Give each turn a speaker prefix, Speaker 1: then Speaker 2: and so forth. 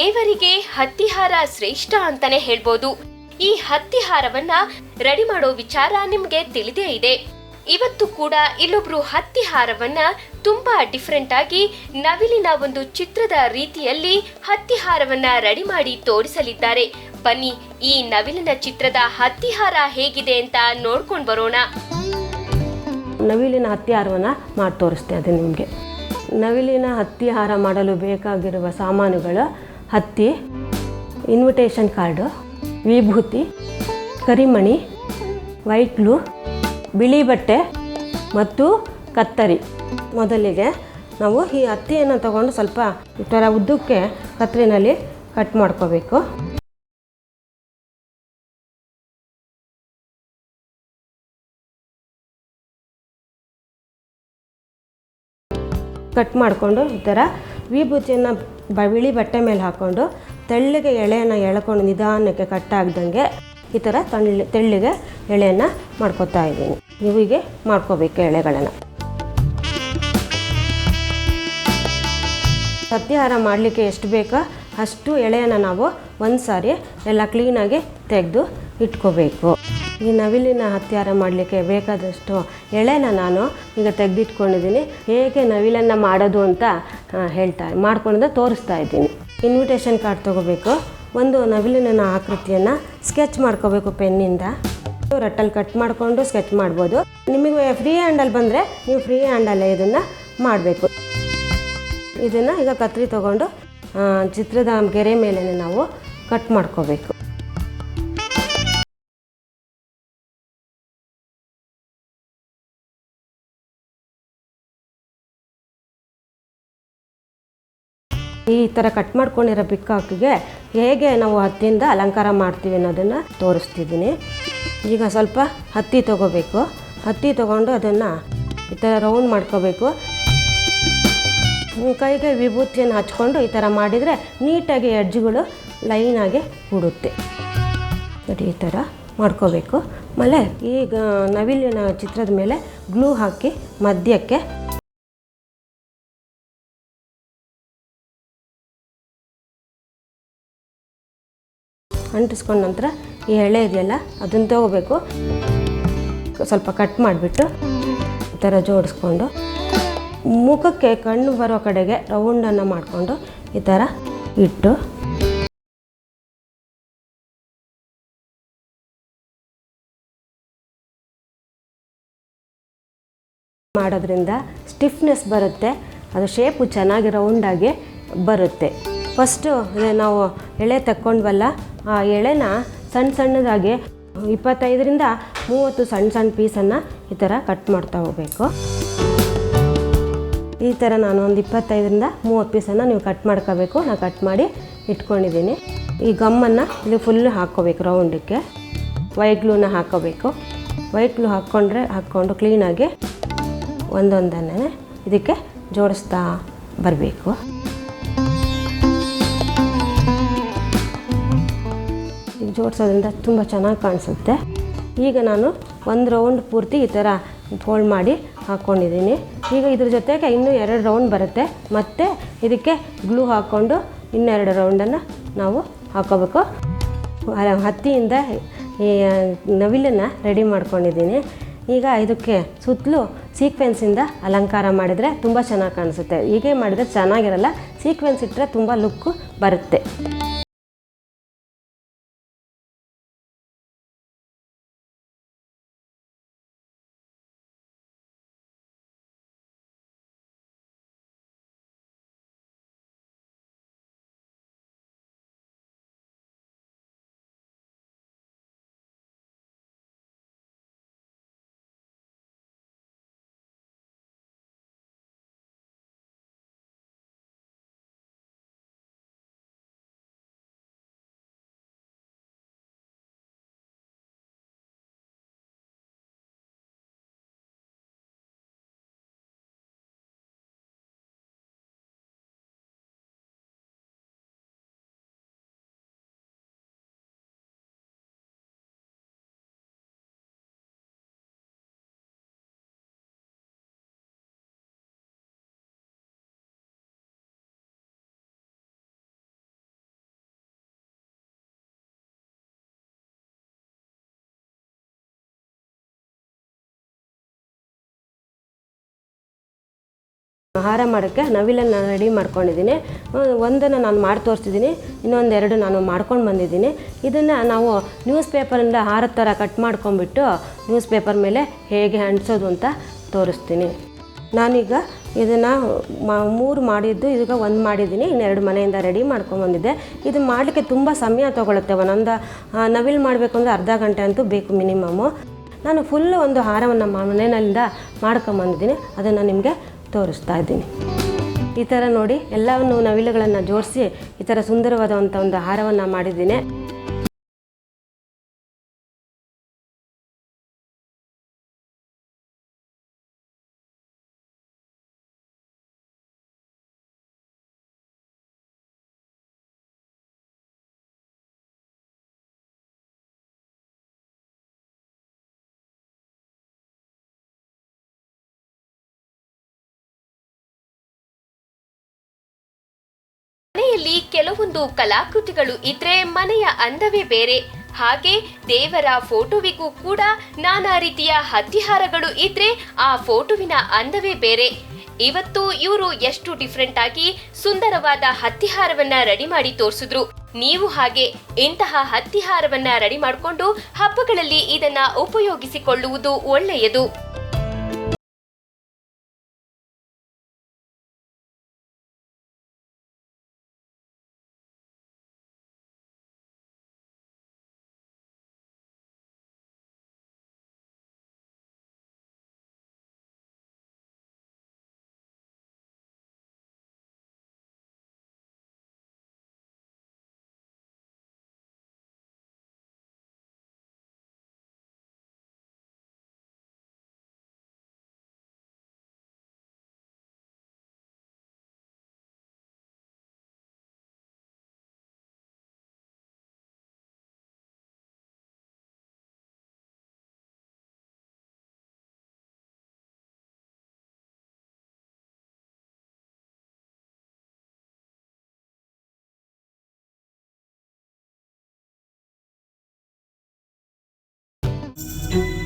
Speaker 1: ದೇವರಿಗೆ ಹತ್ತಿಹಾರ ಶ್ರೇಷ್ಠ ಅಂತಾನೆ ಹೇಳ್ಬೋದು. ಈ ಹತ್ತಿಹಾರವನ್ನ ರೆಡಿ ಮಾಡೋ ವಿಚಾರ ನಿಮ್ಗೆ ತಿಳಿದೇ ಇದೆ. ಇವತ್ತು ಕೂಡ ಇಲ್ಲೊಬ್ರು ಹತ್ತಿಹಾರವನ್ನ ತುಂಬಾ ಡಿಫ್ರೆಂಟ್ ಆಗಿ ನವಿಲಿನ ಒಂದು ಚಿತ್ರದ ರೀತಿಯಲ್ಲಿ ಹತ್ತಿಹಾರವನ್ನ ರೆಡಿ ಮಾಡಿ ತೋರಿಸಲಿದ್ದಾರೆ. ಬನ್ನಿ, ಈ ನವಿಲಿನ ಚಿತ್ರದ ಹತ್ತಿಹಾರ ಹೇಗಿದೆ ಅಂತ ನೋಡ್ಕೊಂಡು ಬರೋಣ.
Speaker 2: ನವಿಲಿನ ಹತ್ತಿಹಾರವನ್ನು ಮಾಡಿ ತೋರಿಸ್ತೆ ಅದು ನಿಮಗೆ. ನವಿಲಿನ ಹತ್ತಿಹಾರ ಮಾಡಲು ಬೇಕಾಗಿರುವ ಸಾಮಾನುಗಳು ಹತ್ತಿ ಇನ್ವಿಟೇಷನ್ ಕಾರ್ಡು ವಿಭೂತಿ, ಕರಿಮಣಿ ವೈಟ್ ಗ್ಲೂ ಬಿಳಿ ಬಟ್ಟೆ ಮತ್ತು ಕತ್ತರಿ. ಮೊದಲಿಗೆ ನಾವು ಈ ಹತ್ತಿಯನ್ನು ತಗೊಂಡು ಸ್ವಲ್ಪ ಈ ಥರ ಉದ್ದಕ್ಕೆ ಕತ್ತರಿನಲ್ಲಿ ಕಟ್ ಮಾಡ್ಕೋಬೇಕು. ಕಟ್ ಮಾಡಿಕೊಂಡು ಈ ಥರ ವಿಭೂತಿಯನ್ನು ಬ ಬಿಳಿ ಬಟ್ಟೆ ಮೇಲೆ ಹಾಕ್ಕೊಂಡು ತೆಳ್ಳಗೆ ಎಳೆಯನ್ನು ಎಳ್ಕೊಂಡು ನಿಧಾನಕ್ಕೆ ಕಟ್ಟಾಗ್ದಂಗೆ ಈ ಥರ ತಳ್ಳಿ ತೆಳ್ಳಿಗೆ ಎಳೆಯನ್ನು ಮಾಡ್ಕೊತಾ ಇದ್ದೀನಿ. ನೀವು ಹೀಗೆ ಮಾಡ್ಕೋಬೇಕು ಎಳೆಗಳನ್ನು. ಸತ್ಯಹಾರ ಮಾಡಲಿಕ್ಕೆ ಎಷ್ಟು ಬೇಕೋ ಅಷ್ಟು ಎಳೆಯನ್ನು ನಾವು ಒಂದು ಸಾರಿ ಎಲ್ಲ ಕ್ಲೀನಾಗಿ ತೆಗೆದು ಇಟ್ಕೋಬೇಕು. ಈ ನವಿಲಿನ ಹತ್ಯಾರ ಮಾಡಲಿಕ್ಕೆ ಬೇಕಾದಷ್ಟು ಎಳೆನ ನಾನು ಈಗ ತೆಗೆದಿಟ್ಕೊಂಡಿದ್ದೀನಿ. ಹೇಗೆ ನವಿಲನ್ನು ಮಾಡೋದು ಅಂತ ಹೇಳ್ತಾ ಮಾಡ್ಕೊಂಡು ತೋರಿಸ್ತಾ ಇದ್ದೀನಿ. ಇನ್ವಿಟೇಷನ್ ಕಾರ್ಡ್ ತೊಗೋಬೇಕು. ಒಂದು ನವಿಲಿನ ಆಕೃತಿಯನ್ನು ಸ್ಕೆಚ್ ಮಾಡ್ಕೋಬೇಕು ಪೆನ್ನಿಂದ. ರಟ್ಟಲ್ಲಿ ಕಟ್ ಮಾಡಿಕೊಂಡು ಸ್ಕೆಚ್ ಮಾಡ್ಬೋದು. ನಿಮಗೆ ಫ್ರೀ ಹ್ಯಾಂಡಲ್ ಬಂದರೆ ನೀವು ಫ್ರೀ ಹ್ಯಾಂಡಲ್ಲೇ ಇದನ್ನು ಮಾಡಬೇಕು. ಇದನ್ನು ಈಗ ಕತ್ರಿ ತಗೊಂಡು ಚಿತ್ರದ ಗೆರೆ ಮೇಲೆ ನಾವು ಕಟ್ ಮಾಡ್ಕೋಬೇಕು. ಈ ಥರ ಕಟ್ ಮಾಡ್ಕೊಂಡಿರೋ ಪಿಕ್ಕಾಕಿಗೆ ಹೇಗೆ ನಾವು ಹತ್ತಿಯಿಂದ ಅಲಂಕಾರ ಮಾಡ್ತೀವಿ ಅನ್ನೋದನ್ನು ತೋರಿಸ್ತಿದ್ದೀನಿ. ಈಗ ಸ್ವಲ್ಪ ಹತ್ತಿ ತಗೋಬೇಕು. ಹತ್ತಿ ತಗೊಂಡು ಅದನ್ನು ಈ ಥರ ರೌಂಡ್ ಮಾಡ್ಕೋಬೇಕು. ನಿಮ್ಮ ಕೈಗೆ ವಿಭೂತಿಯನ್ನು ಹಚ್ಕೊಂಡು ಈ ಥರ ಮಾಡಿದರೆ ನೀಟಾಗಿ ಎಡ್ಜ್ಗಳು ಲೈನಾಗಿ ಕೂಡುತ್ತೆ ನೋಡಿ, ಈ ಥರ ಮಾಡ್ಕೋಬೇಕು. ಆಮೇಲೆ ಈಗ ನವಿಲಿನ ಚಿತ್ರದ ಮೇಲೆ ಗ್ಲೂ ಹಾಕಿ ಮಧ್ಯಕ್ಕೆ ಅಂಟಿಸ್ಕೊಂಡ ನಂತರ ಈ ಎಳೆ ಇದೆಯಲ್ಲ ಅದನ್ನು ತಗೋಬೇಕು. ಸ್ವಲ್ಪ ಕಟ್ ಮಾಡಿಬಿಟ್ಟು ಈ ಥರ ಜೋಡಿಸ್ಕೊಂಡು. ಮುಖಕ್ಕೆ ಕಣ್ಣು ಬರೋ ಕಡೆಗೆ ರೌಂಡನ್ನು ಮಾಡಿಕೊಂಡು ಈ ಥರ ಇಟ್ಟು. ಮಾಡೋದ್ರಿಂದ ಸ್ಟಿಫ್ನೆಸ್ ಬರುತ್ತೆ. ಅದು ಶೇಪು ಚೆನ್ನಾಗಿ ರೌಂಡಾಗಿ ಬರುತ್ತೆ. ಫಸ್ಟು ನಾವು ಎಳೆ ತಕ್ಕೊಂಡ್ವಲ್ಲ ಆ ಎಳೆನ ಸಣ್ಣ ಸಣ್ಣದಾಗಿ ಇಪ್ಪತ್ತೈದರಿಂದ ಮೂವತ್ತು ಸಣ್ಣ ಸಣ್ಣ ಪೀಸನ್ನು ಈ ಥರ ಕಟ್ ಮಾಡ್ತಾ ಹೋಗಬೇಕು. ಈ ಥರ ನಾನು ಒಂದು ಇಪ್ಪತ್ತೈದರಿಂದ ಮೂವತ್ತು ಪೀಸನ್ನು ನೀವು ಕಟ್ ಮಾಡ್ಕೋಬೇಕು. ನಾನು ಕಟ್ ಮಾಡಿ ಇಟ್ಕೊಂಡಿದ್ದೀನಿ. ಈ ಗಮ್ಮನ್ನು ಇಲ್ಲಿ ಫುಲ್ ಹಾಕ್ಕೋಬೇಕು ರೌಂಡಕ್ಕೆ ವೈಟ್ ಗ್ಲೂನ ಹಾಕ್ಕೋಬೇಕು. ವೈಟ್ ಗ್ಲೂ ಹಾಕ್ಕೊಂಡ್ರೆ, ಹಾಕ್ಕೊಂಡು ಕ್ಲೀನಾಗಿ ಒಂದೊಂದನ್ನೇ ಇದಕ್ಕೆ ಜೋಡಿಸ್ತಾ ಬರಬೇಕು. ಜೋಡಿಸೋದ್ರಿಂದ ತುಂಬ ಚೆನ್ನಾಗಿ ಕಾಣಿಸುತ್ತೆ. ಈಗ ನಾನು ಒಂದು ರೌಂಡ್ ಪೂರ್ತಿ ಈ ಥರ ಫೋಲ್ಡ್ ಮಾಡಿ ಹಾಕ್ಕೊಂಡಿದ್ದೀನಿ ಈಗ ಇದ್ರ ಜೊತೆಗೆ ಇನ್ನೂ ಎರಡು ರೌಂಡ್ ಬರುತ್ತೆ. ಮತ್ತು ಇದಕ್ಕೆ ಗ್ಲೂ ಹಾಕ್ಕೊಂಡು ಇನ್ನೆರಡು ರೌಂಡನ್ನು ನಾವು ಹಾಕೋಬೇಕು. ಹತ್ತಿಯಿಂದ ಈ ನವಿಲನ್ನು ರೆಡಿ ಮಾಡ್ಕೊಂಡಿದ್ದೀನಿ. ಈಗ ಇದಕ್ಕೆ ಸುತ್ತಲೂ ಸೀಕ್ವೆನ್ಸಿಂದ ಅಲಂಕಾರ ಮಾಡಿದರೆ ತುಂಬ ಚೆನ್ನಾಗಿ ಕಾಣಿಸುತ್ತೆ. ಹೀಗೆ ಮಾಡಿದರೆ ಚೆನ್ನಾಗಿರಲ್ಲ. ಸೀಕ್ವೆನ್ಸ್ ಇಟ್ಟರೆ ತುಂಬ ಲುಕ್ಕು ಬರುತ್ತೆ. ಹಾರ ಮಾಡೋಕ್ಕೆ ನವಿಲನ್ನು ರೆಡಿ ಮಾಡ್ಕೊಂಡಿದ್ದೀನಿ. ಒಂದನ್ನು ನಾನು ಮಾಡಿ ತೋರಿಸಿದ್ದೀನಿ ಇನ್ನೊಂದೆರಡು ನಾನು ಮಾಡ್ಕೊಂಡು ಬಂದಿದ್ದೀನಿ. ಇದನ್ನು ನಾವು ನ್ಯೂಸ್ ಪೇಪರಿಂದ ಆಹಾರ ಥರ ಕಟ್ ಮಾಡ್ಕೊಂಬಿಟ್ಟು ನ್ಯೂಸ್ ಪೇಪರ್ ಮೇಲೆ ಹೇಗೆ ಅಂಟಿಸೋದು ಅಂತ ತೋರಿಸ್ತೀನಿ. ನಾನೀಗ ಇದನ್ನು ಮೂರು ಮಾಡಿದ್ದು ಈಗ ಒಂದು ಮಾಡಿದ್ದೀನಿ, ಇನ್ನೆರಡು ಮನೆಯಿಂದ ರೆಡಿ ಮಾಡ್ಕೊಂಬಂದಿದ್ದೆ ಇದು ಮಾಡಲಿಕ್ಕೆ ತುಂಬ ಸಮಯ ತೊಗೊಳುತ್ತೆ, ಒಂದೊಂದು ನವಿಲ್ ನವಿಲು ಮಾಡಬೇಕು ಅಂದರೆ ಅರ್ಧ ಗಂಟೆ ಅಂತೂ ಬೇಕು ಮಿನಿಮಮ್ಮು ನಾನು ಫುಲ್ ಒಂದು ಹಾರವನ್ನು ಮನೆಯಿಂದ ಮಾಡ್ಕೊಂಬಂದಿದ್ದೀನಿ ಅದನ್ನು ನಿಮಗೆ ತೋರಿಸ್ತಾ ಇದ್ದೀನಿ. ಈ ಥರ ನೋಡಿ ಎಲ್ಲವನ್ನು ನವಿಲುಗಳನ್ನು ಜೋಡಿಸಿ ಈ ಥರ ಸುಂದರವಾದಂಥ ಒಂದು ಹಾರವನ್ನು ಮಾಡಿದ್ದೀನಿ.
Speaker 1: ಮನೆಯಲ್ಲಿ ಕೆಲವೊಂದು ಕಲಾಕೃತಿಗಳು ಇದ್ರೆ ಮನೆಯ ಅಂದವೇ ಬೇರೆ. ಹಾಗೆ ದೇವರ ಫೋಟೋವಿಗೂ ಕೂಡ ನಾನಾ ರೀತಿಯ ಹತ್ತಿಹಾರಗಳು ಇದ್ರೆ ಆ ಫೋಟೋವಿನ ಅಂದವೇ ಬೇರೆ. ಇವತ್ತು ಇವರು ಎಷ್ಟು ಡಿಫ್ರೆಂಟ್ ಆಗಿ ಸುಂದರವಾದ ಹತ್ತಿಹಾರವನ್ನ ರೆಡಿ ಮಾಡಿ ತೋರಿಸಿದ್ರು. ನೀವು ಹಾಗೆ ಇಂತಹ ಹತ್ತಿಹಾರವನ್ನ ರೆಡಿ ಮಾಡಿಕೊಂಡು ಹಬ್ಬಗಳಲ್ಲಿ ಇದನ್ನ ಉಪಯೋಗಿಸಿಕೊಳ್ಳುವುದು ಒಳ್ಳೆಯದು. Thank you.